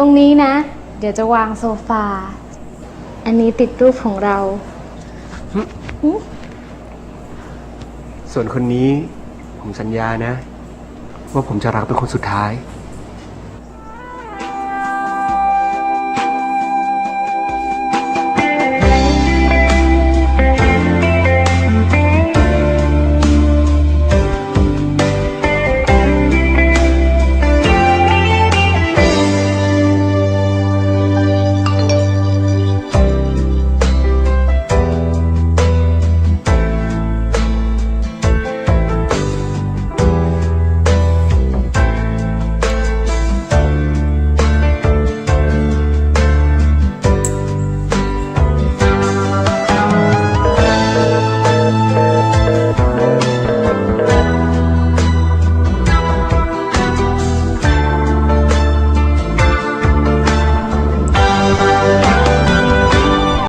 ตรงนี้นะ เดี๋ยวจะวางโซฟา อันนี้ติดรูปของเรา ส่วนคนนี้ผมสัญญานะ ว่าผมจะรักเป็นคนสุดท้าย